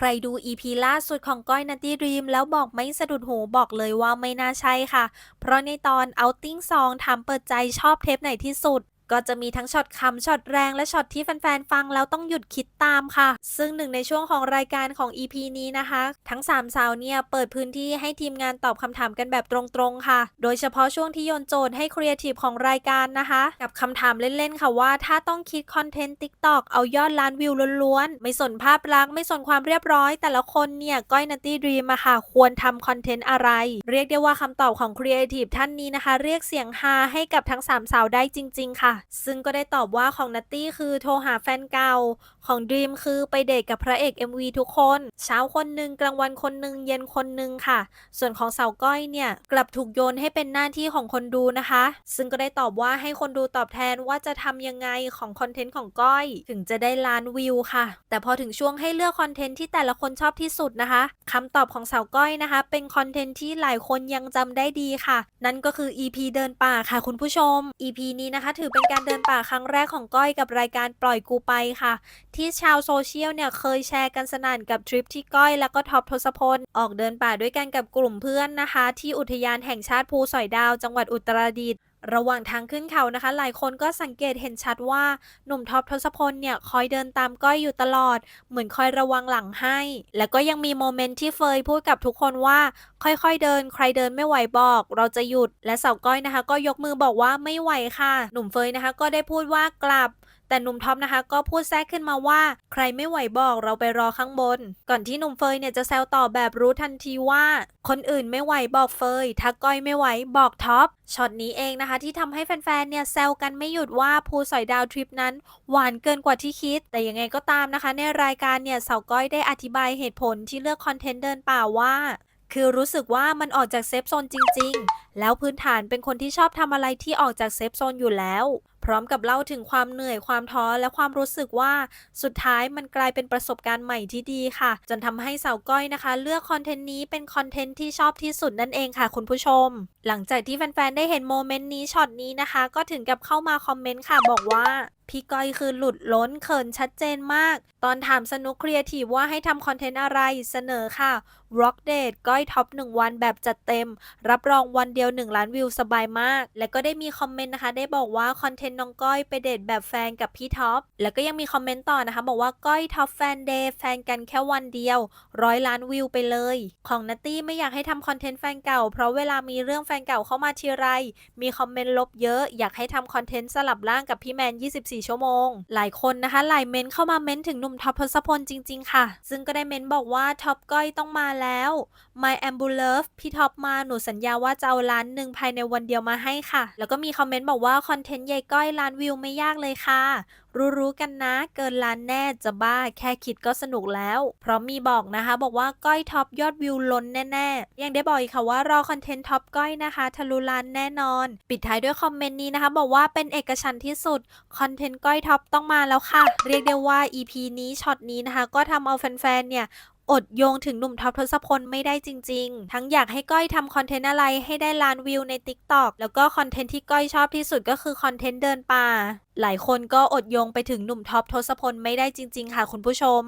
ใครดู EP ล่าสุดของก้อยนัตตี้รีม แล้วบอกไม่สะดุดหูบอกเลยว่าไม่น่าใช่ค่ะ เพราะในตอน outing song ทำเปิดใจชอบเทปไหนที่สุด ก็จะมีทั้งช็อตคำช็อตแรงและช็อตที่แฟนๆฟังแล้วต้องหยุดคิดตามค่ะ ซึ่งหนึ่งในช่วงของรายการของ EP นี้นะคะ ทั้ง 3 สาวเนี่ยเปิดพื้นที่ให้ทีมงานตอบคำถามกันแบบตรงๆค่ะ โดยเฉพาะช่วงที่โยนโจทย์ให้ครีเอทีฟของรายการนะคะ กับคำถามเล่นๆค่ะว่า ถ้าต้องคิดคอนเทนต์ TikTok เอายอดล้านวิวล้วนๆ ไม่สนภาพลักษณ์ไม่สนความเรียบร้อย แต่ละคนเนี่ยก้อยนัตตี้ดรีมอะค่ะ ควรทำคอนเทนต์อะไร เรียกได้ว่าคำตอบของครีเอทีฟท่านนี้นะคะ เรียกเสียงฮาให้กับทั้ง 3 สาวได้จริง ๆ ค่ะซึ่งก็ได้ตอบว่าของนัตตี้คือโทรหาแฟนเก่า ของดรีมคือไปเดทกับพระเอก MV ทุกคน เช้าคนหนึ่งกลางวันคนหนึ่งเย็นคนหนึ่งค่ะ ส่วนของสาวก้อยเนี่ย กลับถูกโยนให้เป็นหน้าที่ของคนดูนะคะ ซึ่งก็ได้ตอบว่าให้คนดูตอบแทนว่าจะทำยังไงของคอนเทนต์ของก้อย ถึงจะได้ล้านวิวค่ะ แต่พอถึงช่วงให้เลือกคอนเทนต์ที่แต่ละคนชอบที่สุดนะคะคำตอบของสาวก้อยนะคะ เป็นคอนเทนต์ที่หลายคนยังจำได้ดีค่ะ นั่นก็คือ EP เดินป่าค่ะ คุณผู้ชม EP นี้นะคะ ถือเป็นการเดินป่าครั้งแรกของก้อยกับรายการปล่อยกูไปค่ะ ที่ชาวโซเชียลเนี่ยเคยแชร์กันสนั่นกับทริปที่ก้อยแล้วก็ท็อปทศพล ออกเดินป่าด้วยกันกับกลุ่มเพื่อนนะคะ ที่อุทยานแห่งชาติภูสอยดาวจังหวัดอุตรดิตถ์ ระหว่างทางขึ้นเขานะคะ หลายคนก็สังเกตเห็นชัดว่าหนุ่มท็อปทศพลเนี่ยคอยเดินตามก้อยอยู่ตลอด เหมือนคอยระวังหลังให้ แล้วก็ยังมีโมเมนต์ที่เฟยพูดกับทุกคนว่า ค่อยๆเดิน ใครเดินไม่ไหวบอก เราจะหยุดและสาวก้อยนะคะ ก็ยกมือบอกว่าไม่ไหวค่ะ หนุ่มเฟยนะคะ ก็ได้พูดว่ากลับ แต่หนุ่มท็อปนะคะก็พูดแทรกขึ้นมาว่า ใครไม่ไหวบอกเราไปรอข้างบน ก่อนที่หนุ่มเฟยเนี่ยจะแซวต่อแบบรู้ทันทีว่า คนอื่นไม่ไหวบอกเฟยถ้าก้อยไม่ไหวบอกท็อปช็อตนี้เองนะคะ ที่ทำให้แฟนๆเนี่ยแซวกันไม่หยุดว่าภูสอยดาวทริปนั้น หวานเกินกว่าที่คิด แต่ยังไงก็ตามนะคะ ในรายการเนี่ยสาวก้อยได้อธิบายเหตุผลที่เลือกคอนเทนต์เดินป่าว่า คือรู้สึกว่ามันออกจากเซฟโซนจริง ๆ แล้วพื้นฐานเป็นคนที่ชอบทำอะไรที่ออกจากเซฟโซนอยู่แล้ว พร้อมกับเล่าถึงความเหนื่อยความท้อและความรู้สึกว่า สุดท้ายมันกลายเป็นประสบการณ์ใหม่ที่ดีค่ะ จนทำให้สาวก้อยนะคะ เลือกคอนเทนต์นี้เป็นคอนเทนต์ที่ชอบที่สุดนั่นเองค่ะ คุณผู้ชม หลังจากที่แฟนๆได้เห็นโมเมนต์นี้ช็อตนี้นะคะ ก็ถึงกับเข้ามาคอมเมนต์ค่ะบอกว่าพี่ก้อยคือหลุดล้นเขินชัดเจนมาก ตอนถามสนุกครีเอทีฟว่าให้ทำคอนเทนต์อะไรเสนอค่ะ Rock Date ก้อยท็อป1วันแบบจัดเต็ม รับรองวันเดียว1 ล้านวิวสบายมาก และก็ได้มีคอมเมนต์นะคะ ได้บอกว่าคอนเทนต์น้องก้อยไปเดทแบบแฟนกับพี่ท็อป แล้วก็ยังมีคอมเมนต์ต่อนะคะ บอกว่าก้อยท็อปแฟนเดย์แฟนกันแค่วันเดียวร้อยล้านวิวไปเลย ของนัตตี้ไม่อยากให้ทำคอนเทนต์แฟนเก่า เพราะเวลามีเรื่องแฟนเก่าเข้ามาทีไร มีคอมเมนต์ลบเยอะ อยากให้ทำคอนเทนต์สลับร่างกับพี่แมน 24 ชั่วโมง หลายคนนะคะหลายเมนต์เข้ามาเมนต์ถึงหนุ่มท็อปทศพลจริง ๆ ค่ะ ซึ่งก็ได้เมนต์บอกว่าท็อปก้อยต้องมาแล้ว My a m b u l o v e พี่ท็อปมาหนูสัญญาว่าจะเอาล้านหนึ่งภายในวันเดียวมาให้ค่ะ แล้วก็มีคอมเมนต์บอกว่าคอนเทนต์ใหญ่ก้อยล้านวิวไม่ยากเลยค่ะ รู้ๆกันนะ เกินล้านแน่จะบ้าแค่คิดก็สนุกแล้ว เพราะมีบอกนะคะ บอกว่าก้อยท็อปยอดวิวล้นแน่ๆ ยังได้บอกอีกค่ะว่ารอคอนเทนต์ท็อปก้อยนะคะทะลุล้านแน่นอน ปิดท้ายด้วยคอมเมนต์นี้นะคะ บอกว่าเป็นเอกฉันท์ที่สุดคอนเทนต์ก้อยท็อปต้องมาแล้วค่ะ เรียกได้ว่า EP นี้ช็อตนี้นะคะ ก็ทำเอาแฟนๆเนี่ย อดโยงถึงหนุ่มท็อปทศพลไม่ได้จริง ๆ ทั้งอยากให้ก้อยทำคอนเทนต์อะไรให้ได้ล้านวิวใน TikTok แล้วก็คอนเทนต์ที่ก้อยชอบที่สุดก็คือคอนเทนต์เดินป่า หลายคนก็อดโยงไปถึงหนุ่มท็อปทศพลไม่ได้จริง ๆ ค่ะคุณผู้ชม